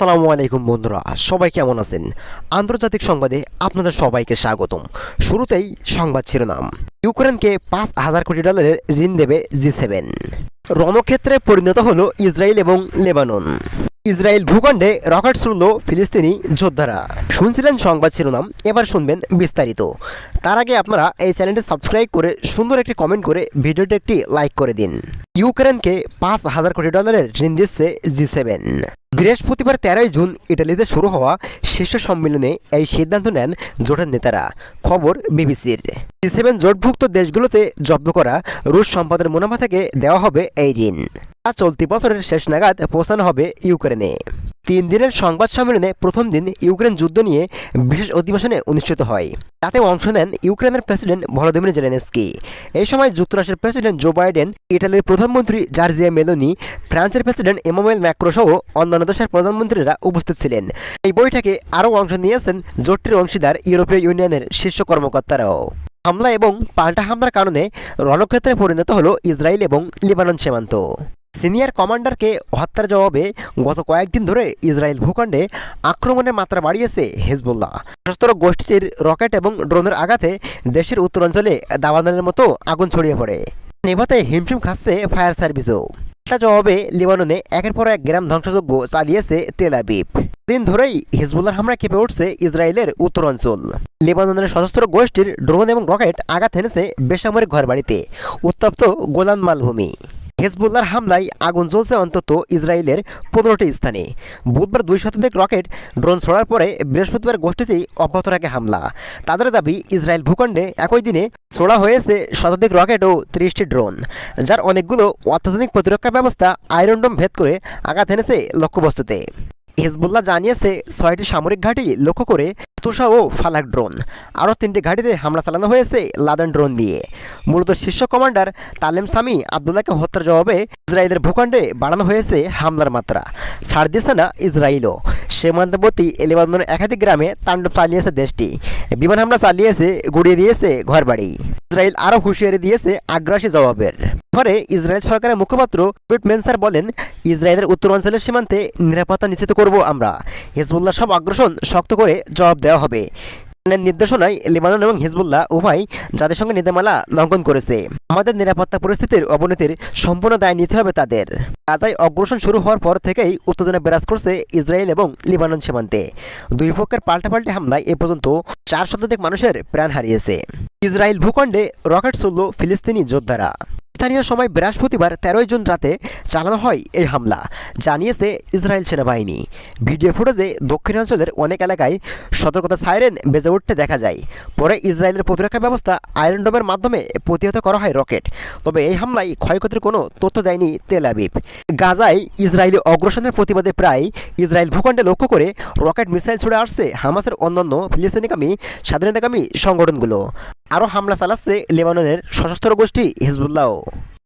আসসালামু আলাইকুম বন্ধুরা, সবাই কেমন আছেন? আন্তর্জাতিক সংবাদে আপনাদের সবাইকে স্বাগতম। শুরুতেই সংবাদ শিরোনাম। ইউক্রেনকে পাঁচ হাজার কোটি ডলারের ঋণ দেবে জি সেভেন। রণক্ষেত্রে পরিণত হল ইসরায়েল এবং লেবানন। ইসরায়েল ভূখণ্ডে রকেট ছুড়ল ফিলিস্তিনি যোদ্ধারা। শুনছিলেন সংবাদ শিরোনাম, এবার শুনবেন বিস্তারিত। তার আগে আপনারা এই চ্যানেলটি সাবস্ক্রাইব করে সুন্দর একটি কমেন্ট করে ভিডিওটি একটি লাইক করে দিন। ইউক্রেনকে পাঁচ হাজার কোটি ডলারের ঋণ দিচ্ছে জি সেভেন। বৃহস্পতিবার তেরোই জুন ইটালিতে শুরু হওয়া শীর্ষ সম্মেলনে এই সিদ্ধান্ত নেন জোটের নেতারা। খবর বিবিসির। জি সেভেন জোটভুক্ত দেশগুলোতে জব্দ করা রুশ সম্পদের মুনাফা থেকে দেওয়া হবে এই ঋণ। চলতি বছরের শেষ নাগাদ পৌঁছানো হবে ইউক্রেনে। তিন দিনের সংবাদ সম্মেলনে প্রথম দিন ইউক্রেন যুদ্ধ নিয়ে বিশেষ অধিবেশনে অনুষ্ঠিত হয়। তাতে অংশ নেন ইউক্রেনের প্রেসিডেন্ট ভলোদিমির জেলেনস্কি। এই সময় যুক্তরাষ্ট্রের প্রেসিডেন্ট জো বাইডেন, ইটালির প্রধানমন্ত্রী জার্জিয়া মেলোনি, ফ্রান্সের প্রেসিডেন্ট এমানুয়েল ম্যাক্রো সহ অন্যান্য দেশের প্রধানমন্ত্রীরা উপস্থিত ছিলেন। এই বৈঠকে আরও অংশ নিয়েছেন জোটটির অংশীদার ইউরোপীয় ইউনিয়নের শীর্ষ কর্মকর্তারাও। হামলা এবং পাল্টা হামলার কারণে রণক্ষেত্রে পরিণত হল ইসরায়েল এবং লিবানন সীমান্ত। সিনিয়র কমান্ডারকে হত্যার জবাবে গত কয়েকদিন ধরে ইসরায়েল ভূখণ্ডে আক্রমণের মাত্রা বাড়িয়েছে হেজবুল্লাহ। সশস্ত্র গোষ্ঠীটির রকেট এবং ড্রোনের আঘাতে দেশের উত্তরাঞ্চলে দাবানলের মতো আগুন ছড়িয়ে পড়ে। নেভাতে হিমশিম খাচ্ছে ফায়ার সার্ভিসও। জবাবে লিবাননে একের পর এক গ্রাম ধ্বংসযজ্ঞ চালিয়েছে তেল আবিব। দিন ধরেই হিজবুল্লার হামলা কেঁপে উঠছে ইসরায়েলের উত্তরাঞ্চল। লেবাননের সশস্ত্র গোষ্ঠীর ড্রোন এবং রকেট আঘাত এনেছে বেসামরিক ঘরবাড়িতে। উত্তপ্ত গোলান মালভূমি। হেজবুল্লার হামলায় আগুন জ্বলছে অন্তত ইসরায়েলের পনেরোটি স্থানে। বুধবার দুই শতাধিক রকেট ড্রোন ছড়ার পরে বৃহস্পতিবার গোষ্ঠীটি অব্যাহত রাখে হামলা। তাদের দাবি, ইসরায়েল ভূখণ্ডে একই দিনে ছোড়া হয়েছে শতাধিক রকেট ও ত্রিশটি ড্রোন, যার অনেকগুলো অত্যাধুনিক প্রতিরক্ষা ব্যবস্থা আয়রনডোম ভেদ করে আঘাত এনেছে লক্ষ্যবস্তুতে। হিজবুল্লাহ জানিয়েছে, ছয়টি সামরিক ঘাঁটি লক্ষ্য করে তুষা ও ফালাক ড্রোন। আরও তিনটি ঘাঁটিতে হামলা চালানো হয়েছে লাদান ড্রোন দিয়ে। মূলত শীর্ষ কমান্ডার তালেম সামি আবদুল্লাহকে হত্যার জবাবে ইসরায়েলের ভূখণ্ডে বাড়ানো হয়েছে হামলার মাত্রা। ছাড় দিয়েছে না ইসরায়েলও। সীমান্তবর্তী লেবাননের একাধিক গ্রামে তাণ্ডব চালিয়েছে দেশটি। বিমান হামলা চালিয়েছে, গুড়িয়ে দিয়েছে ঘরবাড়ি। ইসরায়েল আরও হুঁশিয়ারি দিয়েছে আগ্রাসী জবাবের। পরে ইসরায়েল সরকারের মুখপাত্র পিট মেনসার বলেন, ইসরায়েলের উত্তরাঞ্চলের সীমান্তে নিরাপত্তা নিশ্চিত করব আমরা। হিজবুল্লাহ সব আগ্রাসন শক্ত করে জবাব দেওয়া হবে। নির্দেশনায় লেবানন এবং হিজবুল্লাহ উভয় যাদের সঙ্গে নীতিমালা লঙ্ঘন করেছে। আমাদের নিরাপত্তা পরিস্থিতির অবনতির সম্পূর্ণ দায় নিতে হবে তাদের। গাজায় অগ্রসর শুরু হওয়ার পর থেকেই উত্তেজনা বিরাজ করছে ইসরায়েল এবং লিবানন সীমান্তে। দুই পক্ষের পাল্টাপাল্টি হামলায় এ পর্যন্ত চার শতাধিক মানুষের প্রাণ হারিয়েছে। ইসরায়েল ভূখণ্ডে রকেট ছুড়ল ফিলিস্তিনি যোদ্ধারা। স্থানীয় সময় বৃহস্পতিবার তেরোই জুন রাতে চালানো হয় এই হামলা, জানিয়েছে ইসরায়েল সেনাবাহিনী। ভিডিও ফুটেজে দক্ষিণাঞ্চলের অনেক এলাকায় সতর্কতা সাইরেন বেজে উঠতে দেখা যায়। পরে ইসরায়েলের প্রতিরক্ষা ব্যবস্থা আয়রন ডোমের মাধ্যমে প্রতিহত করা হয় রকেট। তবে এই হামলায় ক্ষয়ক্ষতির কোনো তথ্য দেয়নি তেল আবিব। গাজায় ইসরায়েলি অগ্রসনের প্রতিবাদে প্রায় ইসরায়েল ভূখণ্ডে লক্ষ্য করে রকেট মিসাইল ছুড়ে আসছে হামাসের অন্যান্য ফিলিস্তিনিকামী স্বাধীনতাকামী সংগঠনগুলো। আরও হামলা চালাচ্ছে লেবাননের সশস্ত্র গোষ্ঠী হিজবুল্লাহ।